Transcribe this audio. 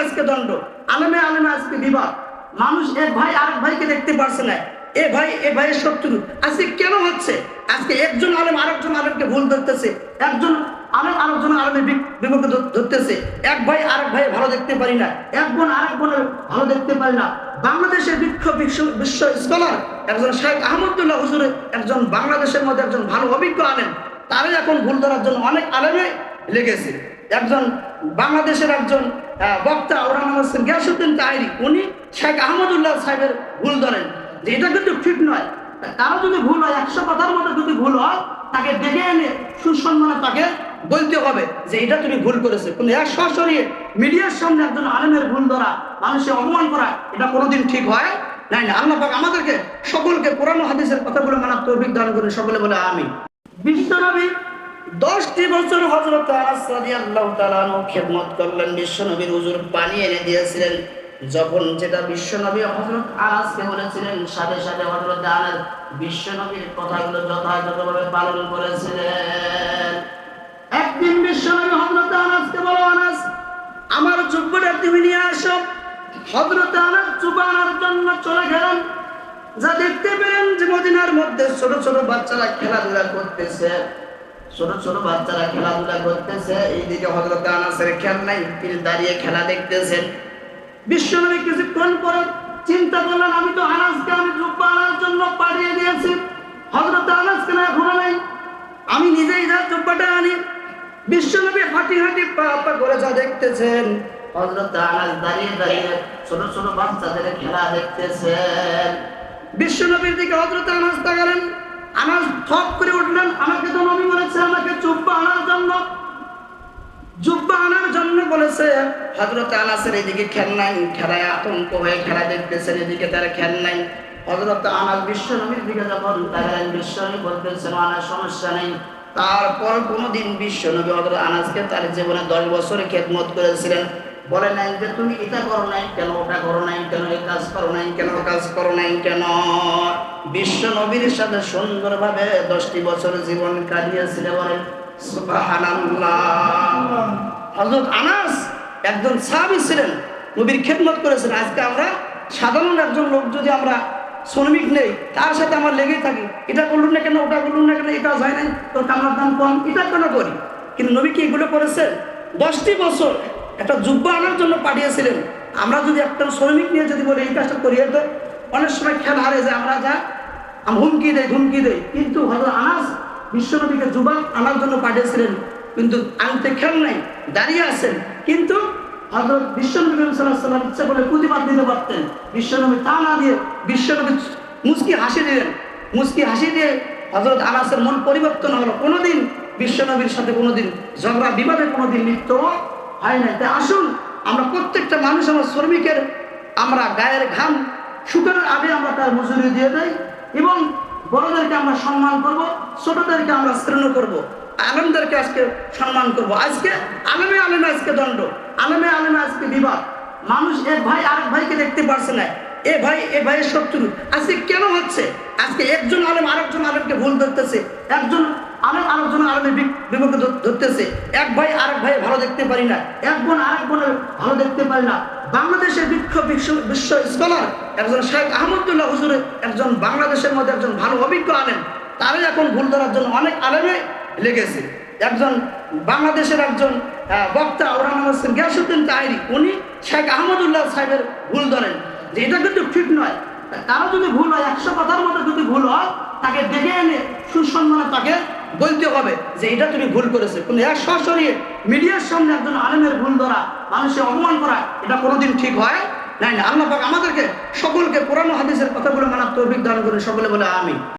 আজকে দণ্ড। আলেমে আলেমে আজকে বিবাদ। মানুষ এক ভাই আরেক ভাইকে দেখতে পারছে না। এ ভাই, এ ভাইয়ের শত্রু। আজকে কেন হচ্ছে? আজকে একজন আলেম আরেকজন আলেমকে ভুল ধরতেছে। একজন আলেম আরেকজন আলেমের বিপক্ষে ধরতেছে। এক ভাই আরেক ভাই ভালো দেখতে পারি না। এক বোন আরেক বোনের ভালো দেখতে পারি না। বাংলাদেশের বিক্ষ বিশ্ব বিশ্ব স্কলার একজন শেখ আহমদুল্লাহ হুজুরের একজন বাংলাদেশের মধ্যে একজন ভালো অভিজ্ঞ আলেম। তারাই এখন ভুল ধরার জন্য অনেক আলেমে লেগেছে। একজন বাংলাদেশের একজন বক্তা ওনার নাম হচ্ছেন গিয়াসুদ্দিন তাহিরি, উনি শেখ আহমদুল্লাহ সাহেবের ভুল ধরেন। যে এটা কিন্তু ঠিক নয়। কারও যদি ভুল হয়, একশো কথার মধ্যে যদি ভুল হয়, তাকে ডেকে এনে সুসম্মানে তাকে বলতে হবে যে এটা তুমি ভুল করেছে। কিন্তু এক সরাসরি মিডিয়ার সামনে একজন আলেমের ভুল ধরা মানুষের অপমান করা, এটা কোনোদিন ঠিক হয় নাই না। আল্লাহ পাক আমাদেরকে সকলকে কোরআন হাদিসের কথাগুলো মানার তৌফিক দান করে সকলে বলে আমি বিশ্বনবী দশটি বছর হজরত খেদমত করলেন, বিশ্বনবীর হুজুর পানি এনে দিয়েছিলেন। যখন যেটা বিশ্বনবী হজরত আনাসকে বলেছিলেন, সাথে সাথে হজরত আনাস বিশ্বনবীর কথাগুলো যথাযথভাবে পালন করেছিলেন। একদিন বিশ্বনবী হজরত আনাসকে বলো, আনাস, আমার জুব্বটা তুমি নিয়ে আসো। হজরত আনাস জুব্বা আনার জন্য চলে গেলেন। যা দেখতে পেলেন যে মদিনার মধ্যে ছোট ছোট বাচ্চারা খেলাধুলা করতেছে। ছোট ছোট বাচ্চারা খেলাধুলা করতেছে। এইদিকে হজরত আনাসের নাই দাঁড়িয়ে খেলা দেখতেছেন। বিশ্বনবী কিছুক্ষণ পরে চিন্তা করলেন, আমি তো আনাসকে আমি আনার জন্য দিয়েছি। হজরত আনাসকে না ঘুরে নাই আমি নিজেই যা জুব্বাটা আনি। বিশ্বনবী হাঁটি হাঁটি পা পা করে যা দেখতেছেন। হজরত আনাস দাঁড়িয়ে দাঁড়িয়ে ছোট ছোট বাচ্চাদের খেলা দেখতেছেন। বিশ্বনবীর দিকে হজরত আনাস তাকালেন। আনাস থপ করে উঠলেন, আমাকে তো নবী বলেছে আমাকে জুব্বা আনার জন্য জুব্বা আনার বলেছে হজরত আনাসের এদিকে খেল নাই, খেলায় আতঙ্ক হয়ে খেলা দেখতেছেন, এদিকে তারা খেল নাই। হজরত আনাস বিশ্বনবীর দিকে যখন বিশ্বনবী বলতেছেন আনার সমস্যা নেই। তারপর কোনোদিন বিশ্বনবী হজরত তার জীবনে দশ বছরে খেদমত করেছিলেন। বলে নাই যে, তুমি এটা করো নাই কেন, ওটা করো নাই কেন, এই কাজ করো নাই কেন কাজ করো নাই কেন? বিশ্ব নবীর সাথে সুন্দরভাবে দশটি বছর জীবন কাটিয়েছিলে বলেন সুবহানাল্লাহ। হযরত আনাস একজন সাহাবী ছিলেন, নবীর খেদমত করেছেন। আজকে আমরা সাধারণ একজন লোক যদি আমরা শ্রমিক নেই, তার সাথে আমার লেগেই থাকি। এটা করলুন না কেন, ওটা করলুন না কেন, এটা হয় নাই? তোর কামলার দাম কম, এটা কেন করি? কিন্তু নবী কি এগুলো করেছেন? দশটি বছর একটা যুব্য আনার জন্য পাঠিয়েছিলেন। আমরা যদি একটা শ্রমিক নিয়ে যদি বলি, এই কাজটা করিয়ে তো অনেক সময় খেলা হারে যায়, আমরা যা হুমকি দেয় ধুমকি দেয় কিন্তু হয়তো আনাস বিশ্বনবীকে যুবক আনার জন্য পাঠিয়েছিলেন। কিন্তু আনতে খেল নাই, দাঁড়িয়ে আছেন। কিন্তু হজরত বিশ্বনবী সাল্লাম ইচ্ছা করে প্রতিবাদ দিতে পারতেন। বিশ্বনবী তা না দিয়ে বিশ্বনবী মুস্কি হাসি দিলেন মুস্কি হাসি দিয়ে হজরত আনাসের মন পরিবর্তন হলো। কোনোদিন বিশ্বনবীর সাথে কোনোদিন ঝগড়া, বিবাদে কোনোদিন লিপ্ত হয় না তাই আসুন, আমরা প্রত্যেকটা মানুষ, আমার শ্রমিকের আমরা গায়ের ঘাম শুকানোর আগে আমরা তার মজুরি দিয়ে দেয় এবং বড়দেরকে আমরা সম্মান করব, ছোটদেরকে আমরা শ্রেণ করব। আলমদেরকে আজকে সম্মান করব। আজকে আলমে আলমে আজকে দণ্ড, আলমে আলমে আজকে বিবাদ। মানুষ এক ভাই আরেক ভাইকে দেখতে পারছে না। এ ভাই, এ ভাইয়ের শত্রু। আজকে কেন হচ্ছে? আজকে একজন আলেম আরেকজন আলেমকে ভুল ধরতেছে। একজন আলেম আরেকজন আলেমের বিপক্ষে ধরতেছে। এক ভাই আরেক ভাই ভালো দেখতে পারি না। এক বোন আরেক বোনের ভালো দেখতে পারি না। বাংলাদেশের বিক্ষ বিশ্ব বিশ্ব স্কলার একজন শেখ আহমদুল্লাহ হুজুরের একজন বাংলাদেশের মধ্যে একজন ভালো অভিজ্ঞ আলেম। তারাই এখন ভুল ধরার জন্য অনেক আলেমে লেগেছে। একজন বাংলাদেশের একজন বক্তা ওনার নাম হচ্ছেন গিয়াসুদ্দিন তাহিরি, উনি শেখ আহমদুল্লাহ সাহেবের ভুল ধরেন। যে এটা কিন্তু ঠিক নয়। কারও যদি ভুল হয়, একশো কথার মধ্যে যদি ভুল হয়, তাকে ডেকে এনে সুসম্মানে তাকে বলতে হবে যে এটা তুমি ভুল করেছে। কিন্তু এক সরাসরি মিডিয়ার সামনে একজন আলেমের ভুল ধরা মানুষের অপমান করা, এটা কোনোদিন ঠিক হয় নাই না? আল্লাহ আমাদেরকে সকলকে পুরানো হাদিসের কথাগুলো মানার তৌফিক দান করে সকলে বলে আমি